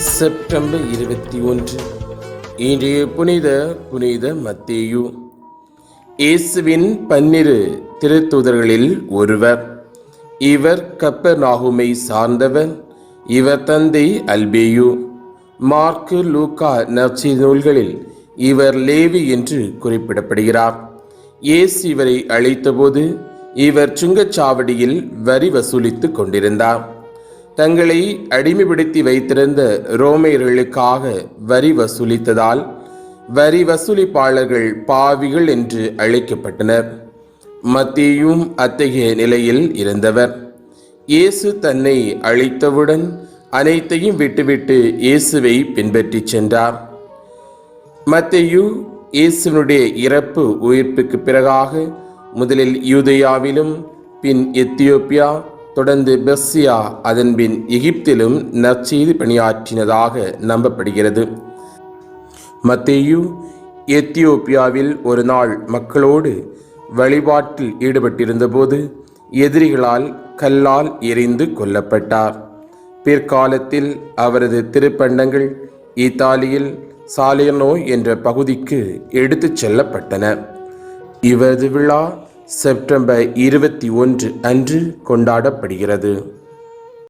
September இருபத்தி ஒன்று. இன்றைய புனித புனித மத்தேயு. இயேசுவின் பன்னிரு திருத்தூதர்களில் ஒருவர். இவர் கப்பர் நாகுமை சார்ந்தவர். இவர் தந்தை அல்பேயு. மார்க்கு லூக்கா நர்ச்சி நூல்களில் இவர் லேவி என்று குறிப்பிடப்படுகிறார். இயேசு இவரை அழைத்தபோது இவர் சுங்கச்சாவடியில் வரி வசூலித்துக் கொண்டிருந்தார். தங்களை அடிமைப்படுத்தி வைத்திருந்த ரோமையர்களுக்காக வரி வசூலித்ததால் வரி வசூலிப்பாளர்கள் பாவிகள் என்று அழைக்கப்பட்டனர். மத்தியும் அத்தகைய நிலையில் இருந்தவர். இயேசு தன்னை அழைத்தவுடன் அனைத்தையும் விட்டுவிட்டு இயேசுவை பின்பற்றிச் சென்றார். மத்தையு இயேசுவினுடைய இறப்பு உயிர்ப்புக்கு பிறகாக முதலில் யூதயாவிலும் பின் எத்தியோப்பியா தொடர்ந்து பெர்சியா அதன்பின் எகிப்திலும் நற்செய்தி பணியாற்றினதாக நம்பப்படுகிறது. மத்தேயு எத்தியோப்பியாவில் ஒரு நாள் மக்களோடு வழிபாட்டில் ஈடுபட்டிருந்தபோது எதிரிகளால் கல்லால் எரிந்து கொல்லப்பட்டார். பிற்காலத்தில் அவரது திருப்பண்டங்கள் இத்தாலியில் சாலியனோ என்ற பகுதிக்கு எடுத்துச் செல்லப்பட்டன. இவரது விழா செப்டம்பர் இருபத்தி ஒன்று அன்று கொண்டாடப்படுகிறது.